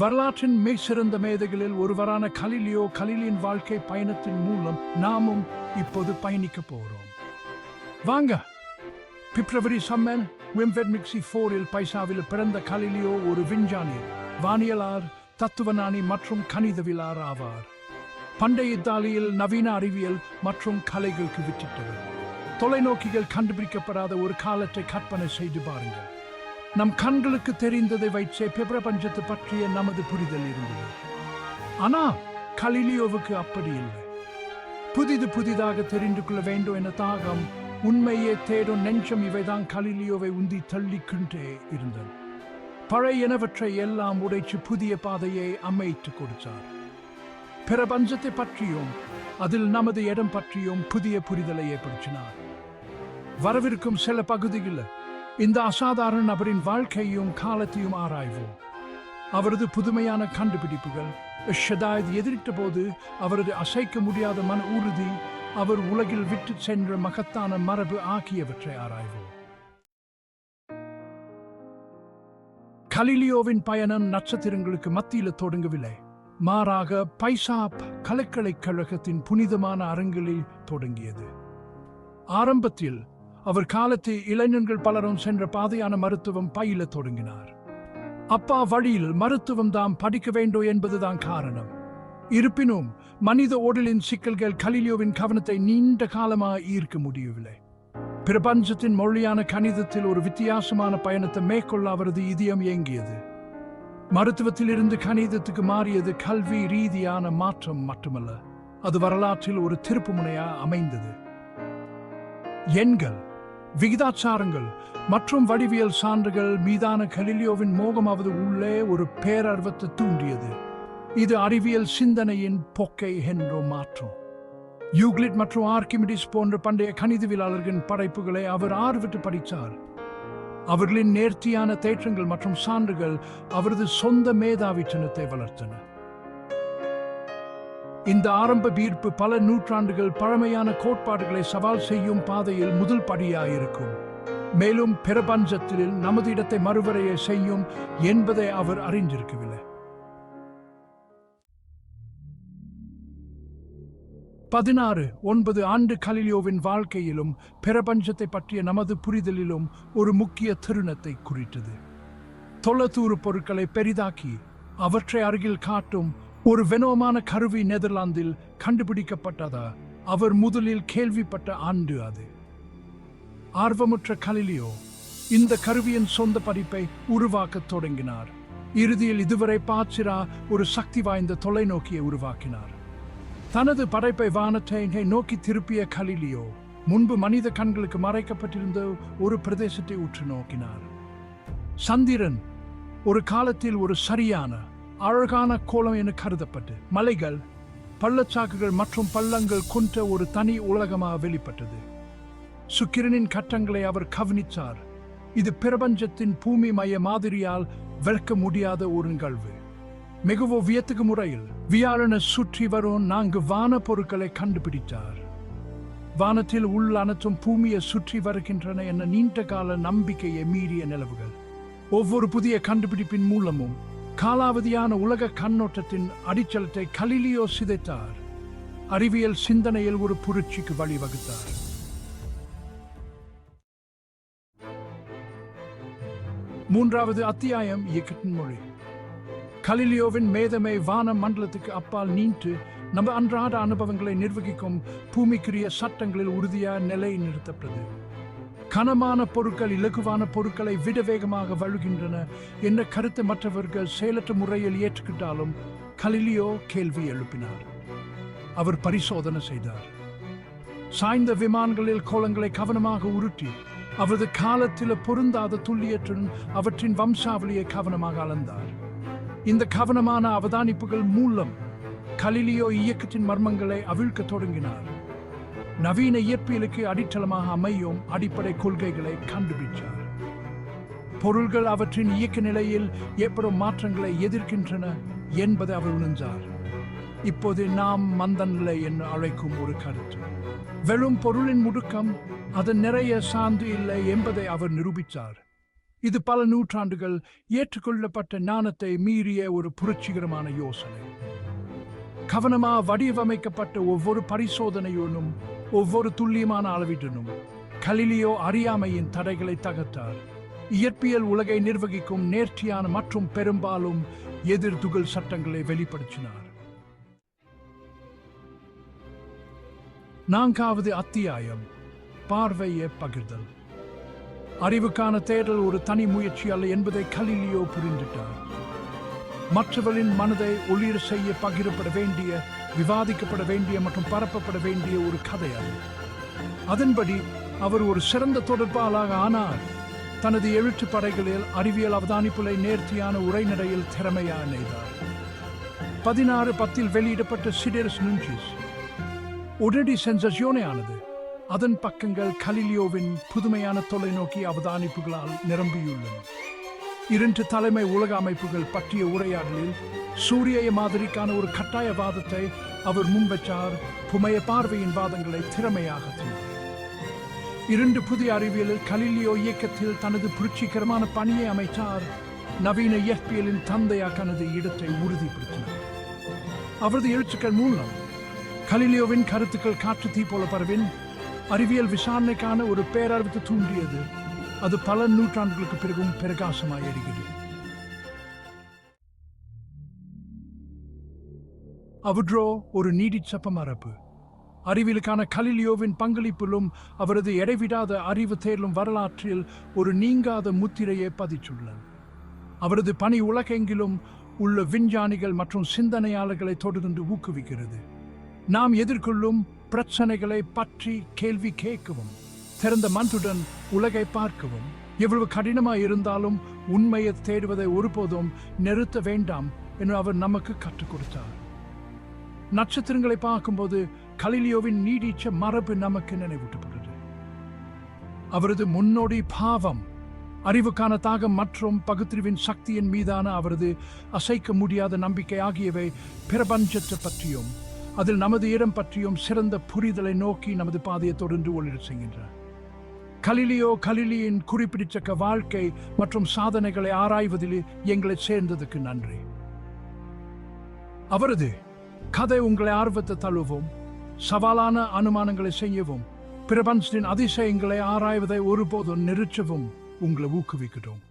வரலாற்றின் மிக சிறந்த மேதைகளில் ஒருவரான கலிலியோ கலிலியின் வாழ்க்கை பயணத்தின் மூலம் நாமும் இப்போது பயணிக்க போகிறோம் வாங்க. பிப்ரவரி சம்மன் விம்வெட் மிக்சி ஃபோரில் பைசாவில் பிறந்த கலிலியோ ஒரு விஞ்ஞானி வானியலார் தத்துவநாணி மற்றும் கணிதவிலார் ஆவார். பண்டைய இத்தாலியில் நவீன அறிவியல் மற்றும் கலைகளுக்கு வித்திட்டவர். தொலைநோக்கிகள் கண்டுபிடிக்கப்படாத ஒரு காலத்தை கற்பனை செய்து பாருங்கள். நம் கண்களுக்கு தெரிந்ததை வைச்சே பிரபஞ்சத்தை பற்றிய நமது புரிதல் இருந்தது. ஆனா கலிலியோவுக்கு அப்படி இல்லை. புதிது புதிதாக தெரிந்து கொள்ள வேண்டும் என தாகம் உண்மையே தேடும் நெஞ்சம் இவைதான் கலிலியோவை உந்தி தள்ளிக்கொண்டே இருந்தது. பழையனவற்றை எல்லாம் உடைச்சு புதிய பாதையை அமைத்து கொடுத்தார். பிரபஞ்சத்தை பற்றியும் அதில் நமது இடம் பற்றியும் புதிய புரிதலை ஏற்படுத்தினார். வரவிருக்கும் சில பகுதிகளில் இந்த அசாதாரண நபரின் வாழ்க்கையும் காலத்தையும் ஆராய்வோம். அவரது புதுமையான கண்டுபிடிப்புகள் ஷதாயத் எதிரிட்ட போது அவரது அசைக்க முடியாத மன உறுதி அவர் உலகில் விட்டு சென்ற மகத்தான மரபு ஆகியவற்றை ஆராய்வோம். கலிலியோவின் பயணம் நட்சத்திரங்களுக்கு மத்தியில் தொடங்கவில்லை. மாறாக பைசாப் கலைக்கலைக்கழகத்தின் புனிதமான அரங்கில் தொடங்கியது. ஆரம்பத்தில் அவர் காலத்தில் இளைஞர்கள் பலரும் சென்ற பாதையான மருத்துவம் பயில தொடங்கினார். அப்பா வழியில் மருத்துவம் தாம் படிக்க வேண்டும் என்பதுதான் காரணம். இருப்பினும் மனித உடலின் சிக்கல்கள் கலிலியோவின் கவனத்தை நீண்ட காலமாக ஈர்க்க முடியவில்லை. பிரபஞ்சத்தின் மொழியான கணிதத்தில் ஒரு வித்தியாசமான பயணத்தை மேற்கொள்ள அவரது இதயம் இயங்கியது. மருத்துவத்தில் இருந்து கணிதத்துக்கு மாறியது கல்வி ரீதியான மாற்றம் மட்டுமல்ல அது வரலாற்றில் ஒரு திருப்புமுனையா அமைந்தது. எண்கள். விகிதாச்சாரங்கள் மற்றும் வடிவியல் சான்றுகள் மீதான கலிலியோவின் மோகமாவது உள்ளே ஒரு பேரர்வத்தை தூண்டியது. இது அறிவியல் சிந்தனையின் போக்கை என்றோ மாற்றும். யூக்ளிட் மற்றும் ஆர்கிமிடிஸ் போன்ற பண்டைய கணிதவியலாளர்களின் படைப்புகளை அவர் ஆர்விட்டு படித்தார். அவர்களின் நேர்த்தியான தேற்றங்கள் மற்றும் சான்றுகள் அவரது சொந்த மேதாவித்தனத்தை வளர்த்தன. இந்த ஆரம்ப பீர்ப்பு பல நூற்றாண்டுகள் பழமையான கோட்பாடுகளை சவால் செய்யும் பாதையில் முதல் படியாயிருக்கும். மேலும் பிரபஞ்சத்தில் நமது இடத்தை மறுவரையை செய்யும் என்பதை அவர் அறிந்திருக்கவில்லை. பதினாறு ஒன்பது ஆண்டு கலிலியோவின் வாழ்க்கையிலும் பிரபஞ்சத்தை பற்றிய நமது புரிதலிலும் ஒரு முக்கிய தருணத்தை குறித்தது. தொலைதூறு பொருட்களை பெரிதாக்கி அவற்றை அருகில் காட்டும் ஒரு வெனோமான கருவி நெதர்லாந்தில் கண்டுபிடிக்கப்பட்டதா? அவர் முதலில் கேள்விப்பட்ட ஆண்டு அது. ஆர்வமுற்ற கலிலியோ இந்த கருவியின் சொந்த பதிப்பை உருவாக்கத் தொடங்கினார். இறுதியில் இதுவரை பாச்சிரா ஒரு சக்தி வாய்ந்த தொலைநோக்கியை உருவாக்கினார். தனது படைப்பை வானத்தை நோக்கி திருப்பிய கலிலியோ முன்பு மனித கண்களுக்கு மறைக்கப்பட்டிருந்த ஒரு பிரதேசத்தை உற்று நோக்கினார். சந்திரன் ஒரு காலத்தில் ஒரு சரியான அழகான கோலம் என கருதப்பட்டு மலைகள் பள்ளச்சாக்குகள் மற்றும் பள்ளங்கள் கொண்ட ஒரு தனி உலகமாக வெளிப்பட்டது. சுக்கிரனின் கட்டங்களை அவர் கவனித்தார் இது பிரபஞ்சத்தின் பூமி மைய மாதிரியால் விளக்க முடியாத ஒரு நிகழ்வு. மிகவும் வியத்துக்கு முறையில் வியாழனை சுற்றி வரும் நான்கு வான பொருட்களை கண்டுபிடித்தார். வானத்தில் உள்ள அனைத்தும் பூமியை சுற்றி வருகின்றன என நீண்ட கால நம்பிக்கையை மீறிய நிலவுகள். ஒவ்வொரு புதிய கண்டுபிடிப்பின் மூலமும் காலாவதியான உலக கண்ணோட்டத்தின் அடிச்சலத்தை கலிலியோ சிதைத்தார். அறிவியல் சிந்தனையில் ஒரு புரட்சிக்கு வழிவகுத்தார். மூன்றாவது அத்தியாயம் இயக்கத்தின் மொழி. கலிலியோவின் மேதமை வான மண்டலத்துக்கு அப்பால் நீண்டு நம்ம அன்றாட அனுபவங்களை நிர்வகிக்கும் பூமிக்குரிய சட்டங்களில் உறுதியாக நிலை நிறுத்தப்பட்டது கனமான பொருட்கள் இலகுவான பொருட்களை விட வேகமாக வழுகின்றன என்ற கருத்தை மற்றவர்கள் செயலற்ற முறையில் ஏற்றுக்கிட்டாலும் கலிலியோ கேள்வி எழுப்பினார். அவர் பரிசோதனை செய்தார். சாய்ந்த விமானங்களில் கோலங்களை கவனமாக உருட்டி அவரது காலத்தில் பொருந்தாத துல்லியத்துடன் அவற்றின் வம்சாவளியை கவனமாக அளந்தார். இந்த கவனமான அவதானிப்புகள் மூலம் கலிலியோ இயக்கத்தின் மர்மங்களை அவிழ்க்க தொடங்கினார். நவீன இயற்பியலுக்கு அடித்தளமாக அமையும் அடிப்படை கொள்கைகளை கண்டுபிடித்தார் பொருள்கள் அவற்றின் இயக்க நிலையில் ஏற்படும் மாற்றங்களை எதிர்க்கின்றன என்பதை அவர் உணர்ந்தார். இப்போது நாம் மந்தநிலை என்று அழைக்கும் ஒரு கருத்து. வெறும் பொருளின் முடுக்கம் அதன் நிறைய சார்ந்து இல்லை என்பதை அவர் நிரூபித்தார் இது பல நூற்றாண்டுகள் ஏற்றுக்கொள்ளப்பட்ட ஞானத்தை மீறிய ஒரு புரட்சிகரமான யோசனை. கவனமா வடிவமைக்கப்பட்ட ஒவ்வொரு பரிசோதனையுடனும் ஒவ்வொரு துல்லியமான அளவீட்டுனும் கலிலியோ அறியாமையின் தடைகளை தகர்த்தார். இயற்பியல் உலகை நிர்வகிக்கும் நேர்த்தியான மற்றும் பெரும்பாலும் எதிர் துகள் சட்டங்களை வெளிப்படுத்தினார். நான்காவது அத்தியாயம் பார்வையை பகிர்தல். அறிவுக்கான தேடல் ஒரு தனி முயற்சி அல்ல என்பதை கலிலியோ புரிந்துட்டார். மற்றவர்களின் மனதை ஒளிர செய்ய பகிரப்பட வேண்டிய விவாதிக்கப்பட வேண்டிய மற்றும் பரப்பப்பட வேண்டிய ஒரு கதை அது. அதன்படி அவர் ஒரு சிறந்த தொடர்பாளாக ஆனார். தனது எழுத்து படைகளில் அறிவியல் அவதானிப்புகளை நேர்த்தியான உரைநடையில் திறமையாக நெய்தார். பதினாறு பத்தில் வெளியிடப்பட்ட சிடெர்ஸ் நுஞ்சிஸ் உடனடி சென்சசியோனே ஆனது அதன் பக்கங்கள் கலிலியோவின் புதுமையான தொலைநோக்கி அவதானிப்புகளால் நிரம்பியுள்ளன. இரண்டு தலைமை உலக அமைப்புகள் பற்றிய உரையாடலில் சூரிய மாதிரிக்கான ஒரு கட்டாய வாதத்தை அவர் முன்வச்சார் புமைய பார்வையின் வாதங்களை திறமையாக இரண்டு புதிய அறிவியலில் கலிலியோ இயக்கத்தில் தனது புரட்சிகரமான பணியை அமைத்தார். நவீன இயற்பியலின் தந்தையாக தனது இடத்தை உறுதிப்படுத்தினார். அவரது எழுத்துக்கள் மூலம் கலிலியோவின் கருத்துக்கள் காற்று தீ போல பரவின். அறிவியல் விசாரணைக்கான ஒரு பேரறிவு தூண்டியது. அது பல நூற்றாண்டுகளுக்கு பிறகும் பிரகாசமாய் இருக்கிறது அவட்ரோ ஒரு நீடிச்சப்ப மரபு அறிவியலுக்கான கலிலியோவின் பங்களிப்பிலும் அவரது இடைவிடாத அறிவு தேர்லும் வரலாற்றில் ஒரு நீங்காத முத்திரையை பதிச்சுள்ளார் அவரது பணி உலகெங்கிலும் உள்ள விஞ்ஞானிகள் மற்றும் சிந்தனையாளர்களை தொடர்ந்து ஊக்குவிக்கிறது. நாம் எதிர்கொள்ளும் பிரச்சனைகளை பற்றி கேள்வி கேட்கவும் திறந்த மனதுடன் உலகை பார்க்கவும். எவ்வளவு கடினமாக இருந்தாலும் உண்மையை தேடுவதை ஒருபோதும் நிறுத்த வேண்டாம் என்று அவர் நமக்கு கற்றுக் கொடுத்தார். நட்சத்திரங்களை பார்க்கும்போது கலிலியோவின் நீடிச்ச மரபு நமக்கு நினைவூட்டப்படுகிறது அவரது முன்னோடி பாவம் அறிவுக்கான தாகம் மற்றும் பகுத்தறிவின் சக்தியின் மீதான அவரது அசைக்க முடியாத நம்பிக்கை ஆகியவை பிரபஞ்சத்தை பற்றியும் அதில் நமது இடம் பற்றியும் சிறந்த புரிதலை நோக்கி நமது பாதையை தொடர்ந்து ஒளிர செய்கின்றார் கலிலியோ கலிலியின் குறிப்பிடத்தக்க வாழ்க்கை மற்றும் சாதனைகளை ஆராய்வதில் எங்களை சேர்ந்ததுக்கு நன்றி. அவரது கதை உங்களை ஆர்வத்தை தழுவும் சவாலான அனுமானங்களை செய்யவும் பிரபஞ்சத்தின் அதிசயங்களை ஆராய்வதை ஒருபோதும் நிறுத்தவும் உங்களை ஊக்குவிக்கிறோம்